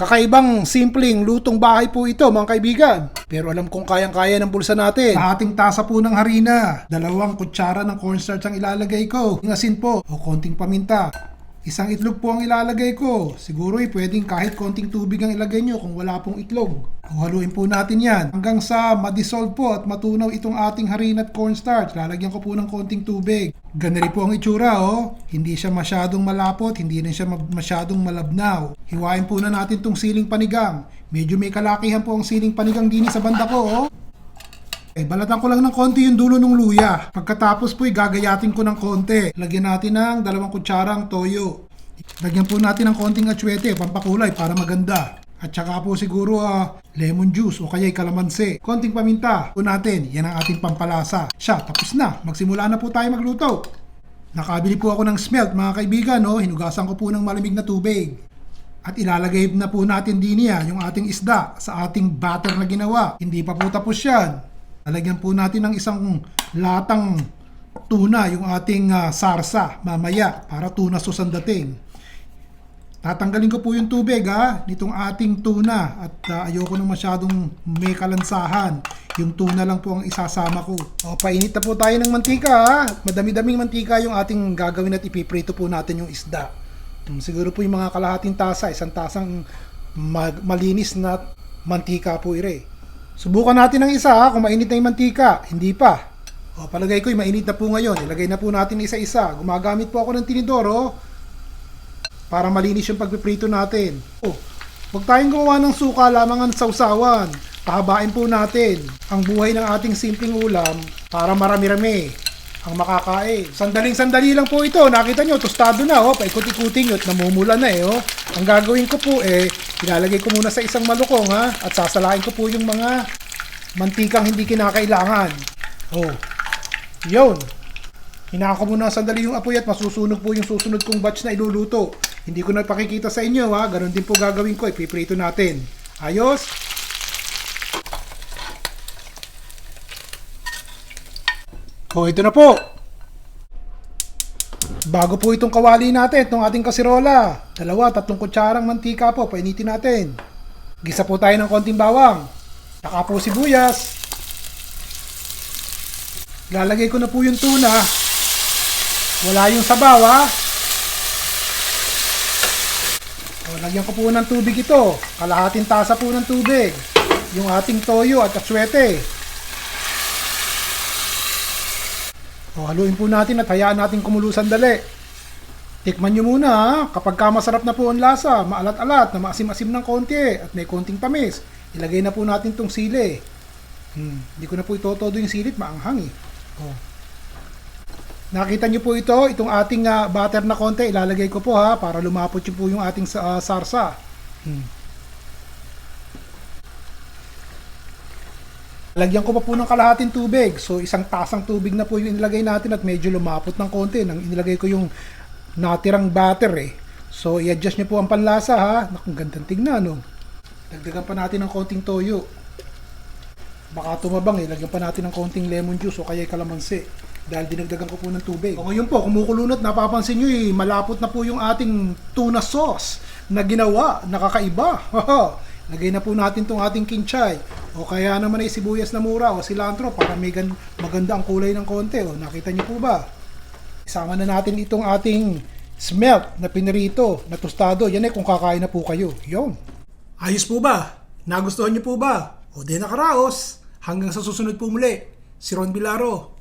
Kakaibang simpleng lutong bahay po ito mga kaibigan. Pero alam kong kayang-kaya ng bulsa natin. Sa ating tasa po ng harina, dalawang kutsara ng cornstarch ang ilalagay ko. Asin po o konting paminta. Isang itlog po ang ilalagay ko. Siguro eh, pwedeng kahit konting tubig ang ilagay nyo kung wala pong itlog. Haluin po natin yan hanggang sa madissolve po at matunaw itong ating harina at cornstarch. Lalagyan ko po ng konting tubig. Ganun rin po ang itsura oh. Hindi siya masyadong malapot, hindi rin siya ma- masyadong malabnaw. Hiwain po na natin tong siling panigang. Medyo may kalakihan po ang siling panigang din sa banda ko oh. Eh, balatan ko lang ng konti yung dulo ng luya. Pagkatapos po, gagayatin ko ng konti. Lagyan natin ng dalawang kutsarang toyo. Lagyan po natin ng konting atsuete, pampakulay para maganda. At saka po siguro ah, lemon juice o kaya kalamansi. Konting paminta po natin. Yan ang ating pampalasa. Siya, tapos na. Magsimula na po tayo magluto. Nakabili po ako ng smelt mga kaibigan. No? Hinugasan ko po ng malamig na tubig. At ilalagay na po natin din niya yung ating isda sa ating batter na ginawa. Hindi pa po tapos yan. Lalagyan po natin ng isang latang tuna yung ating ah, sarsa mamaya para tuna sauce dating. Tatanggalin ko po yung tubig ha, nitong ating tuna at ah, ayoko nang masyadong may kalansahan. Yung tuna lang po ang isasama ko. O, painit na po tayo ng mantika ha. Madami-daming mantika yung ating gagawin at ipiprito po natin yung isda. Hmm, Siguro po yung mga kalahating tasa, isang tasang mag- malinis na mantika po ire. Subukan natin ng isa ha, kung mainit na yung mantika. Hindi pa. O, palagay ko yung mainit na po ngayon. Ilagay na po natin isa-isa. Gumagamit po ako ng tinidoro para malinis yung pagpiprito natin. Oh, huwag tayong gumawa ng suka lamang ang sausawan. Pahabain po natin ang buhay ng ating simpleng ulam para marami-rami ang makakain. Sandaling sandali lang po ito. Nakita nyo, tostado na. Oh. Paikot-ikutin nyo at namumula na eh. Oh. Ang gagawin ko po eh, ilalagay ko muna sa isang malukong ha. At sasalain ko po yung mga mantikang hindi kinakailangan. Oh. Yun. Hinaka ko muna sandali yung apoy at masusunog po yung susunod kong batch na iluluto. Hindi ko na pakikita sa inyo ha. Ganon din po gagawin ko. Ipiprito natin. Ayos? O, ito na po. Bago po itong kawali natin, itong ating kasirola. Dalawa, tatlong kutsarang mantika po. Painitin natin. Gisa po tayo ng konting bawang. Saka po sibuyas. Lalagay ko na po yung tuna. Wala yung sabaw ha. O, lagyan ko po ng tubig ito. Kalahating tasa po ng tubig. Yung ating toyo at atsuete. O, haluin po natin at hayaan natin kumulo sandali. Tikman nyo muna ha. Kapag ka masarap na po ang lasa, maalat-alat, na maasim-asim ng konti at may konting tamis, ilagay na po natin tong sili. Hmm, hindi ko na po itotodo yung silit, maanghang eh. Oh. Nakita nyo po ito, itong ating ah, butter na konti, ilalagay ko po ha, para lumapot yung po yung ating ah, sarsa. Hmm. Lagyan ko pa po ng kalahating tubig. So isang tasang tubig na po yung inilagay natin at medyo lumapot ng konti nang inilagay ko yung natirang batter eh. So i-adjust nyo po ang panlasa ha. Naku, gandang tignan no. Dagdagan pa natin ng konting toyo. Baka tumabang eh. Lagyan pa natin ng konting lemon juice o kaya kalamansi. Dahil dinagdagan ko po ng tubig. O ngayon po, kumukulunot, napapansin nyo eh, malapot na po yung ating tuna sauce na ginawa. Nakakaiba. Lagay na po natin tong ating kinchay. O kaya naman ay sibuyas na mura o cilantro para may gan- maganda ang kulay ng konti. O nakita niyo po ba? Isama na natin itong ating smelt na pinirito, na tostado. Yan eh kung kakain na po kayo. Yon. Ayos po ba? Nagustuhan niyo po ba? O di nakaraos. Hanggang sa susunod po muli. Si Ron Bilaro.